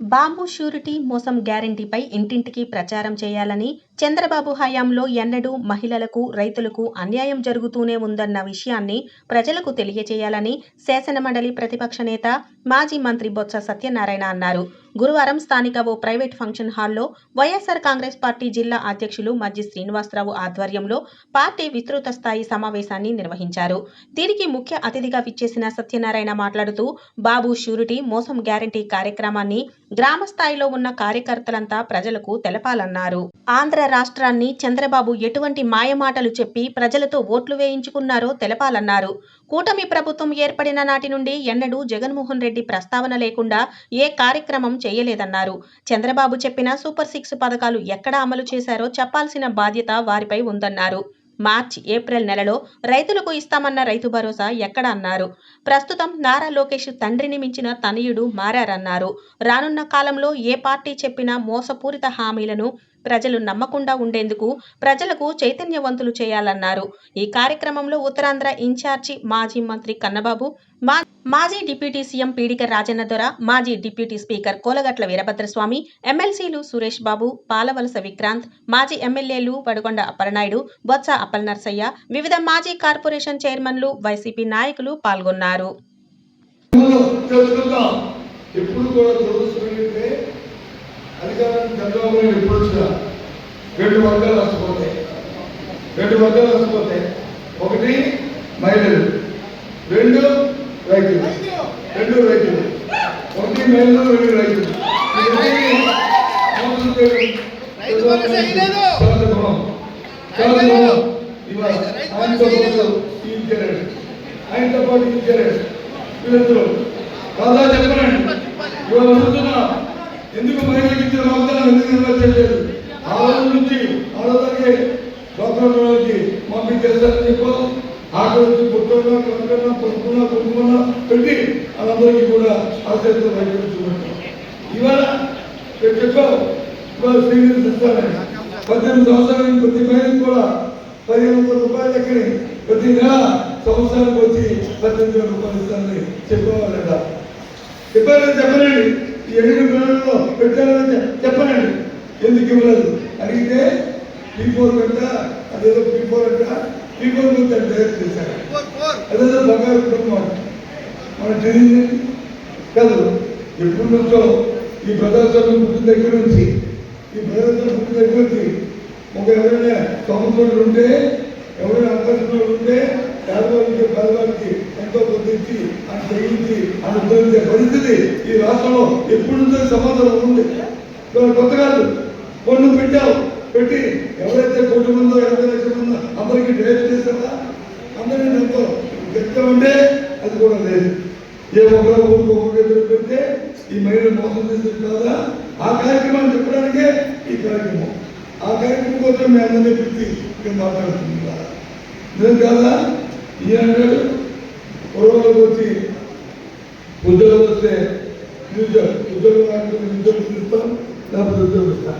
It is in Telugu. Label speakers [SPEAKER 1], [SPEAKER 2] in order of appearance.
[SPEAKER 1] బాంబు షూరిటీ మోసం గ్యారంటీపై ఇంటింటికి ప్రచారం చేయాలని చంద్రబాబు హయాంలో ఎన్నడూ మహిళలకు రైతులకు అన్యాయం జరుగుతూనే ఉందన్న విషయాన్ని ప్రజలకు తెలియజేయాలని శాసనమండలి ప్రతిపక్ష నేత మాజీ మంత్రి బొత్స సత్యనారాయణ అన్నారు. గురువారం స్థానిక ఓ ప్రైవేట్ ఫంక్షన్ హాల్లో వైఎస్ఆర్ కాంగ్రెస్ పార్టీ జిల్లా అధ్యక్షులు మజ్జి శ్రీనివాసరావు ఆధ్వర్యంలో పార్టీ విస్తృత స్థాయి సమావేశాన్ని నిర్వహించారు. దీనికి ముఖ్య అతిథిగా విచ్చేసిన సత్యనారాయణ మాట్లాడుతూ బాబు షూరిటీ మోసం గ్యారంటీ కార్యక్రమాన్ని గ్రామ స్థాయిలో ఉన్న కార్యకర్తలంతా ప్రజలకు తెలపాలన్నారు. ఆంధ్ర రాష్ట్రాన్ని చంద్రబాబు ఎటువంటి మాయమాటలు చెప్పి ప్రజలతో ఓట్లు వేయించుకున్నారో తెలపాలన్నారు. కూటమి ప్రభుత్వం ఏర్పడిన నాటి నుండి ఎన్నడూ జగన్మోహన్ రెడ్డి ప్రస్తావన లేకుండా ఏ కార్యక్రమం చేయలేదన్నారు. చంద్రబాబు చెప్పిన సూపర్ సిక్స్ పథకాలు ఎక్కడ అమలు చేశారో చెప్పాల్సిన బాధ్యత వారిపై ఉందన్నారు. మార్చి ఏప్రిల్ నెలలో రైతులకు ఇస్తామన్న రైతు భరోసా ఎక్కడ అన్నారు. ప్రస్తుతం నారా లోకేష్ తండ్రిని మించిన తనయుడు మారారన్నారు. రానున్న కాలంలో ఏ పార్టీ చెప్పినా మోసపూరిత హామీలను ప్రజలు నమ్మకుండా ఉండేందుకు ప్రజలకు చైతన్యవంతులు చేయాలన్నారు. ఈ కార్యక్రమంలో ఉత్తరాంధ్ర ఇన్ఛార్జి మాజీ మంత్రి కన్నబాబు మా మాజీ డిప్యూటీ సీఎం పీడిక రాజన్న దొర మాజీ డిప్యూటీ స్పీకర్ కోలగట్ల వీరభద్రస్వామి ఎమ్మెల్సీలు సురేష్ బాబు పాలవలస విక్రాంత్ మాజీ ఎమ్మెల్యేలు వడగొండ అప్పలనాయుడు బొత్స అప్పలనర్సయ్య వివిధ మాజీ కార్పొరేషన్ చైర్మన్లు వైసీపీ నాయకులు పాల్గొన్నారు.
[SPEAKER 2] అధికారానికి చంద్రబాబు నాయుడు ఎప్పుడు వచ్చినా రెండు వర్గాలు నష్టపోతాయి రెండు వర్గాలు నష్టపోతాయి ఒకటి మహిళలు రెండు రైతులు. రెండు రైతులు. ఒకటి మహిళలు రెండు రైతులు. ఆయనతో పాటు వీళ్ళిద్దరూ కాదా చెప్పనండి ఇవాళ అడుగుతున్నా ఎందుకు మహిళలకు ఇచ్చిన వాగ్దానం ఎందుకు నిర్వహించలేదు? ఆ రోజు నుంచి ఆ రోజుకి లోకంలోకి పంపించేస్తారని చెప్పాం. ఆకలి నుంచి పుట్టుకున్నా కనుకన్నా కొనుక్కున్నా కొనుక్కున్నా పెట్టి వాళ్ళందరికీ కూడా ఆశ్రయంతో బయటపెట్టుకుంటాం ఇవాళ నేను చెప్పావు ఇవాళ శ్రీనిధి ఇస్తానని పద్దెనిమిది సంవత్సరాల ప్రతి మహిళకు కూడా పదిహేను వందల రూపాయలు దగ్గర ప్రతి నెల సంవత్సరానికి వచ్చి పద్దెనిమిది వేల రూపాయలు ఇస్తానని చెప్పేవాళ్ళ చెప్పారని చెప్పనండి. ఈ ఎనిమిది నెలల్లో పెట్టారని చెప్పనండి. ఎందుకు ఇవ్వలేదు? అడిగితే పీ ఫోర్ కంట అదేదో పీ ఫోర్ అంట. పీ ఫోర్ గురించి అని డైరెక్ట్ చేశారు. అదేదో బంగారు కుటుంబం మన తెలియదు కాదు ఎప్పటి నుంచో ఈ ప్రదర్శన పుట్టిన దగ్గర నుంచి ఈ ప్రదర్శన పుట్టిన దగ్గర నుంచి ఒక ఎవరైనా సంవత్సరం ఉంటే ఎవరైనా అవకాశంలో ఉంటే పేదవారికి పేదవారికి ఎంతో పొందించి అని చేయించి అని ఉద్ధరించే పరిస్థితి ఈ రాష్ట్రంలో ఎప్పుడు నుంచో సమాధానం ఉంది. ఇవాళ కొత్త కాదు కొన్ని పెట్టావు పెట్టి ఎవరైతే కోటి మందో ఎనభై లక్షల మందో అందరికీ డైరెక్ట్ చేశారా? అందరినీ ఎంతో వ్యక్తమంటే అది కూడా లేదు. ఏ ఒకరో ఊరికి ఒక్కొక్క పెడితే ఈ మహిళలు మోసం చేసేది కాదా? ఆ కార్యక్రమాన్ని చెప్పడానికే ఈ కార్యక్రమం. ఆ కార్యక్రమం కోసం మేము అందరినీ పిలిచి ఇక్కడ కదా నేను కాదా? ఈయన అంటాడు వచ్చి ఉద్యోగం వస్తే ఫ్యూచర్ ఉద్యోగం రాకపోతే నిరుద్యోగం ఇస్తాం లేకపోతే ఉద్యోగం ఇస్తాం